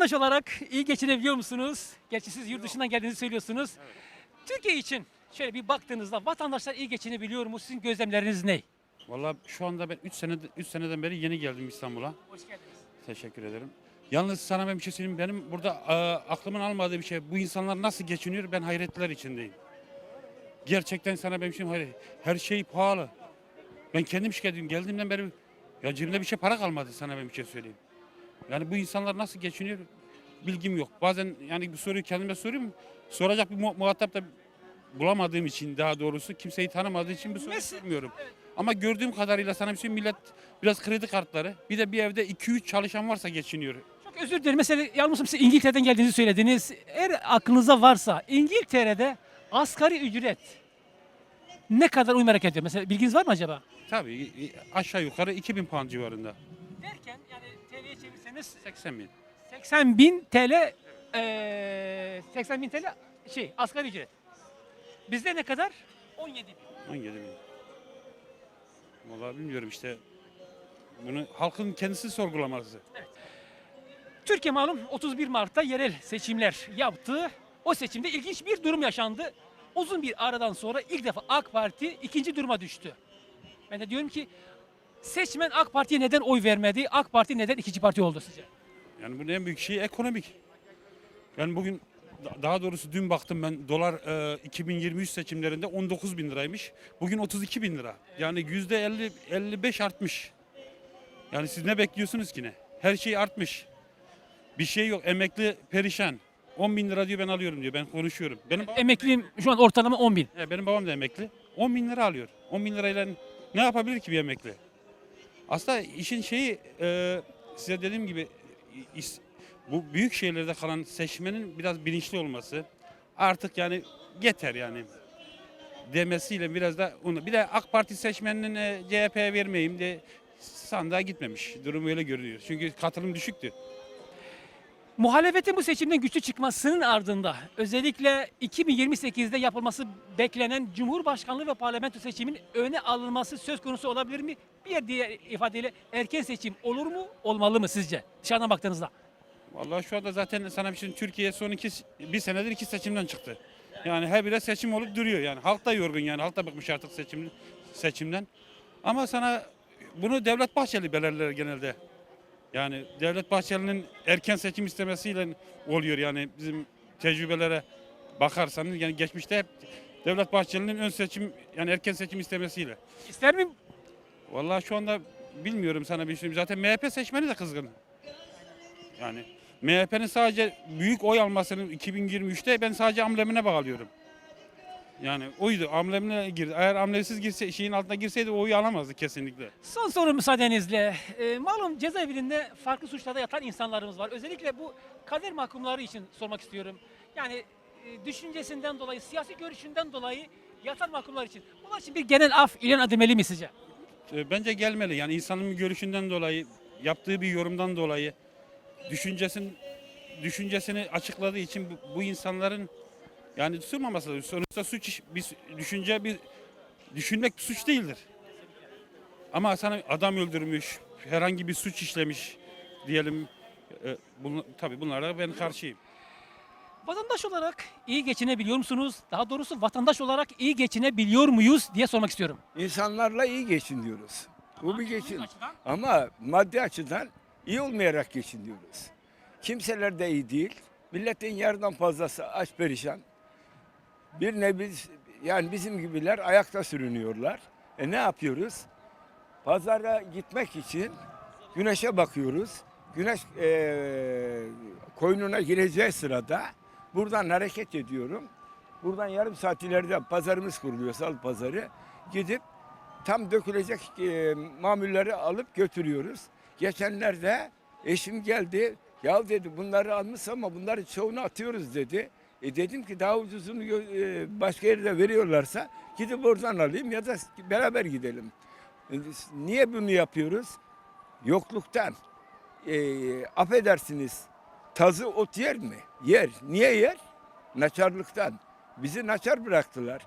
Vatandaş olarak iyi geçinebiliyor musunuz? Gerçi siz yurt dışından geldiğinizi söylüyorsunuz. Türkiye için şöyle bir baktığınızda vatandaşlar iyi geçinebiliyor mu? Sizin gözlemleriniz ne? Valla şu anda ben 3 sene 3 seneden beri yeni geldim İstanbul'a. Hoş geldiniz. Teşekkür ederim. Yalnız sana ben bir şey söyleyeyim. Benim burada e, aklımın almadığı bir şey. Bu insanlar nasıl geçiniyor? Ben hayretler içindeyim. Gerçekten sana ben bir şey hayret. Her şey pahalı. Ben kendim şikayet ediyorum. Geldiğimden beri ya cebimde bir şey para kalmadı sana ben bir şey söyleyeyim. Yani bu insanlar nasıl geçiniyor? Bilgim yok. Bazen yani bu soruyu kendime soruyorum. Soracak bir mu- muhatap da bulamadığım için daha doğrusu kimseyi tanımadığım için bu soruyu Mes- sormuyorum. Ama gördüğüm kadarıyla sana bir şey millet biraz kredi kartları bir de bir evde 2-3 çalışan varsa geçiniyor. Çok özür dilerim. Mesela yalnızım siz İngiltere'den geldiğinizi söylediniz. Eğer aklınıza varsa İngiltere'de asgari ücret ne kadar uyum hareket ediyor? Mesela bilginiz var mı acaba? Tabii aşağı yukarı 2000 pound civarında. Derken yani TL'ye çevirseniz 80 bin. 80 bin TL eee 80 bin TL şey asgari ücret. Bizde ne kadar? 17 bin. 17 bin. Vallahi bilmiyorum işte. Bunu halkın kendisi sorgulaması. Türkiye malum 31 Mart'ta yerel seçimler yaptı. O seçimde ilginç bir durum yaşandı. Uzun bir aradan sonra ilk defa AK Parti ikinci duruma düştü. Ben de diyorum ki seçmen AK Parti'ye neden oy vermedi? AK Parti neden ikinci parti oldu sizce? Yani bunun en büyük şeyi ekonomik. Yani bugün da- daha doğrusu dün baktım ben dolar e, 2023 seçimlerinde 19 bin liraymış. Bugün 32 bin lira. Yani yüzde 50 55 artmış. Yani siz ne bekliyorsunuz ki ne? Her şey artmış. Bir şey yok. Emekli perişan. 10 bin lira diyor ben alıyorum diyor. Ben konuşuyorum. Benim babam, Emekliyim şu an ortalama 10 bin. He, benim babam da emekli. 10 bin lira alıyor. 10 bin lirayla ne yapabilir ki bir emekli? Aslında işin şeyi e, size dediğim gibi bu büyük şehirlerde kalan seçmenin biraz bilinçli olması artık yani yeter yani demesiyle biraz da onu bir de AK Parti seçmeninin e, CHP'ye vermeyeyim de sandığa gitmemiş. Durum öyle görünüyor. Çünkü katılım düşüktü. Muhalefetin bu seçimden güçlü çıkmasının ardında özellikle 2028'de yapılması beklenen Cumhurbaşkanlığı ve parlamento seçimin öne alınması söz konusu olabilir mi? Bir diğer ifadeyle erken seçim olur mu, olmalı mı sizce? Dışarıdan baktığınızda. Vallahi şu anda zaten sana bir şey Türkiye son iki bir senedir iki seçimden çıktı. Yani her bire seçim olup duruyor yani. Halk da yorgun yani. Halk da bıkmış artık seçim seçimden. Ama sana bunu Devlet Bahçeli belirler genelde. Yani Devlet Bahçeli'nin erken seçim istemesiyle oluyor yani bizim tecrübelere bakarsanız yani geçmişte hep Devlet Bahçeli'nin ön seçim yani erken seçim istemesiyle. İster mi? Vallahi şu anda bilmiyorum sana bir şey. Zaten MHP seçmeni de kızgın. Yani MHP'nin sadece büyük oy almasının 2023'te ben sadece amblemine bağlıyorum. Yani oydu. Amblemine girdi. Eğer amblemsiz girse, şeyin altına girseydi o oyu alamazdı kesinlikle. Son soru müsaadenizle. E, malum cezaevinde farklı suçlarda yatan insanlarımız var. Özellikle bu kader mahkumları için sormak istiyorum. Yani e, düşüncesinden dolayı, siyasi görüşünden dolayı yatan mahkumlar için. Bunlar için bir genel af ilan edilmeli mi sizce? E, Bence gelmeli. Yani insanın görüşünden dolayı, yaptığı bir yorumdan dolayı, düşüncesin düşüncesini açıkladığı için bu, bu insanların yani sığmaması lazım. Sonuçta suç bir düşünce bir düşünmek bir suç değildir. Ama sana adam öldürmüş, herhangi bir suç işlemiş diyelim. E, bunu, tabii bunlara ben karşıyım. Vatandaş olarak iyi geçinebiliyor musunuz? Daha doğrusu vatandaş olarak iyi geçinebiliyor muyuz diye sormak istiyorum. İnsanlarla iyi geçin diyoruz. Bu bir geçin. açıdan? Ama maddi açıdan iyi olmayarak geçin diyoruz. Kimseler de iyi değil. Milletin yarıdan fazlası aç perişan. Bir nevi yani bizim gibiler ayakta sürünüyorlar. E ne yapıyoruz? Pazara gitmek için güneşe bakıyoruz. Güneş eee koynuna gireceği sırada buradan hareket ediyorum. Buradan yarım saat ileride pazarımız kuruluyor, salı pazarı. Gidip tam dökülecek e, mamulleri alıp götürüyoruz. Geçenlerde eşim geldi. Ya dedi bunları almış ama bunları çoğunu atıyoruz dedi. E dedim ki daha ucuzunu e, başka yerde veriyorlarsa gidip oradan alayım ya da beraber gidelim. E, Niye bunu yapıyoruz? Yokluktan. E, affedersiniz tazı ot yer mi? Yer. Niye yer? Naçarlıktan. Bizi naçar bıraktılar.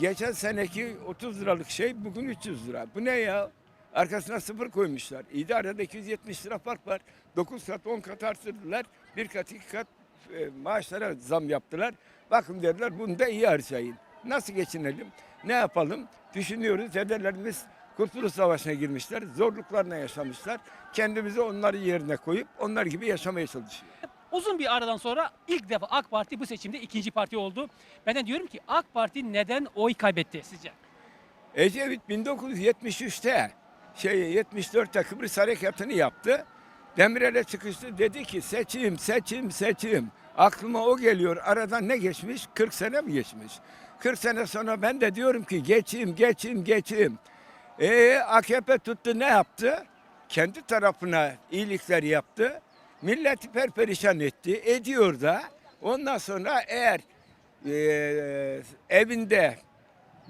Geçen seneki 30 liralık şey bugün 300 lira. Bu ne ya? Arkasına sıfır koymuşlar. İyi de arada 270 lira fark var. 9 kat 10 kat artırdılar. Bir kat iki kat e, maaşlara zam yaptılar. Bakın dediler bunu da iyi harcayın. Nasıl geçinelim? Ne yapalım? Düşünüyoruz. Dedelerimiz Kurtuluş Savaşı'na girmişler. Zorluklarla yaşamışlar. Kendimizi onların yerine koyup onlar gibi yaşamaya çalışıyor. Uzun bir aradan sonra ilk defa AK Parti bu seçimde ikinci parti oldu. Ben de diyorum ki AK Parti neden oy kaybetti sizce? Ecevit 1973'te şey 74'te Kıbrıs harekatını yaptı. Demirel'e çıkıştı dedi ki seçim seçim seçim. Aklıma o geliyor. Aradan ne geçmiş? 40 sene mi geçmiş? 40 sene sonra ben de diyorum ki geçeyim geçeyim geçeyim. E AKP tuttu ne yaptı? Kendi tarafına iyilikler yaptı. Milleti perperişan etti. Ediyor da. Ondan sonra eğer e, evinde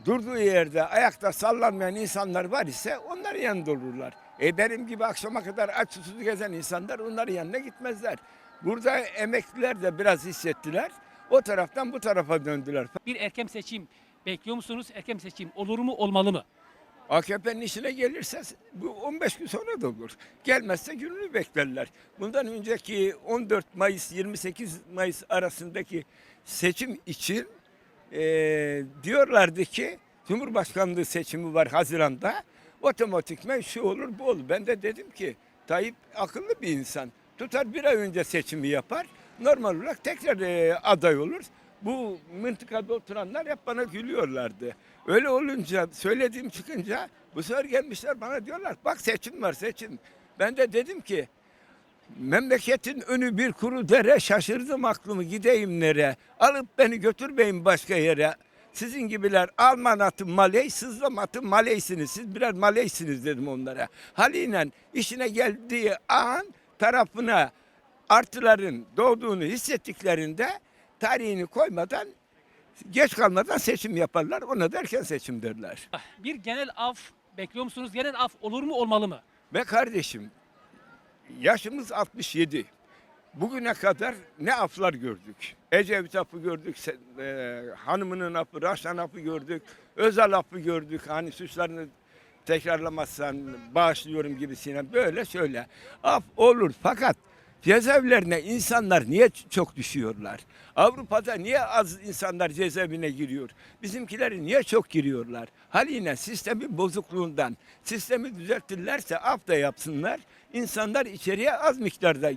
durduğu yerde ayakta sallanmayan insanlar var ise onların yanında olurlar. E benim gibi akşama kadar aç susuz gezen insanlar onların yanına gitmezler. Burada emekliler de biraz hissettiler. O taraftan bu tarafa döndüler. Bir erken seçim bekliyor musunuz? Erken seçim olur mu olmalı mı? AKP'nin işine gelirse bu 15 gün sonra da olur. Gelmezse gününü beklerler. Bundan önceki 14 Mayıs 28 Mayıs arasındaki seçim için eee, diyorlardı ki Cumhurbaşkanlığı seçimi var Haziran'da. Otomatikmen şu olur bu olur. Ben de dedim ki Tayyip akıllı bir insan. Tutar bir ay önce seçimi yapar. Normal olarak tekrar eee, aday olur. Bu mıntıkada oturanlar hep bana gülüyorlardı. Öyle olunca söylediğim çıkınca bu sefer gelmişler bana diyorlar bak seçim var seçim. Ben de dedim ki memleketin önü bir kuru dere şaşırdım aklımı gideyim nereye. Alıp beni götürmeyin başka yere. Sizin gibiler Alman atı Maley, sızlam atı Maleysiniz. Siz birer Maleysiniz dedim onlara. Haliyle işine geldiği an tarafına artıların doğduğunu hissettiklerinde tarihini koymadan geç kalmadan seçim yaparlar. Ona da erken seçim derler. Bir genel af bekliyor musunuz? Genel af olur mu olmalı mı? Ve kardeşim yaşımız 67. Bugüne kadar ne aflar gördük? Ecevit afı gördük, e, hanımının afı, Raşan afı gördük, Özal afı gördük. Hani suçlarını tekrarlamazsan bağışlıyorum gibisine böyle şöyle. Af olur fakat cezaevlerine insanlar niye çok düşüyorlar? Avrupa'da niye az insanlar cezaevine giriyor? Bizimkileri niye çok giriyorlar? Haliyle sistemin bozukluğundan sistemi düzeltirlerse af da yapsınlar. İnsanlar içeriye az miktarda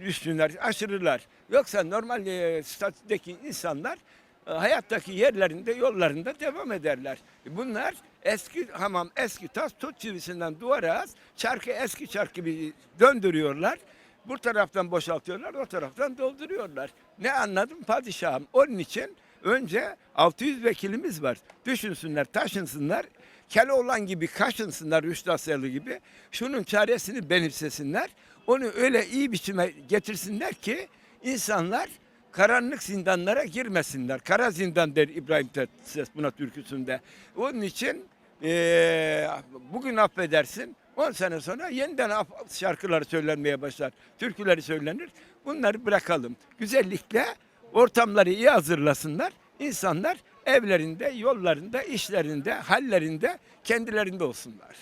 düşsünler, aşırılar. Yoksa normal e, statüdeki insanlar e, hayattaki yerlerinde, yollarında devam ederler. Bunlar eski hamam, eski tas, tut çivisinden duvara az, çarkı eski çark gibi döndürüyorlar. Bu taraftan boşaltıyorlar, o taraftan dolduruyorlar. Ne anladım padişahım? Onun için önce 600 vekilimiz var. Düşünsünler, taşınsınlar. Keloğlan gibi kaşınsınlar Rüştü Asyalı gibi. Şunun çaresini benimsesinler. Onu öyle iyi biçime getirsinler ki insanlar karanlık zindanlara girmesinler. Kara zindan der İbrahim Tatlıses buna türküsünde. Onun için eee, bugün affedersin 10 sene sonra yeniden şarkıları söylenmeye başlar. Türküleri söylenir. Bunları bırakalım. Güzellikle ortamları iyi hazırlasınlar. İnsanlar evlerinde, yollarında, işlerinde, hallerinde kendilerinde olsunlar.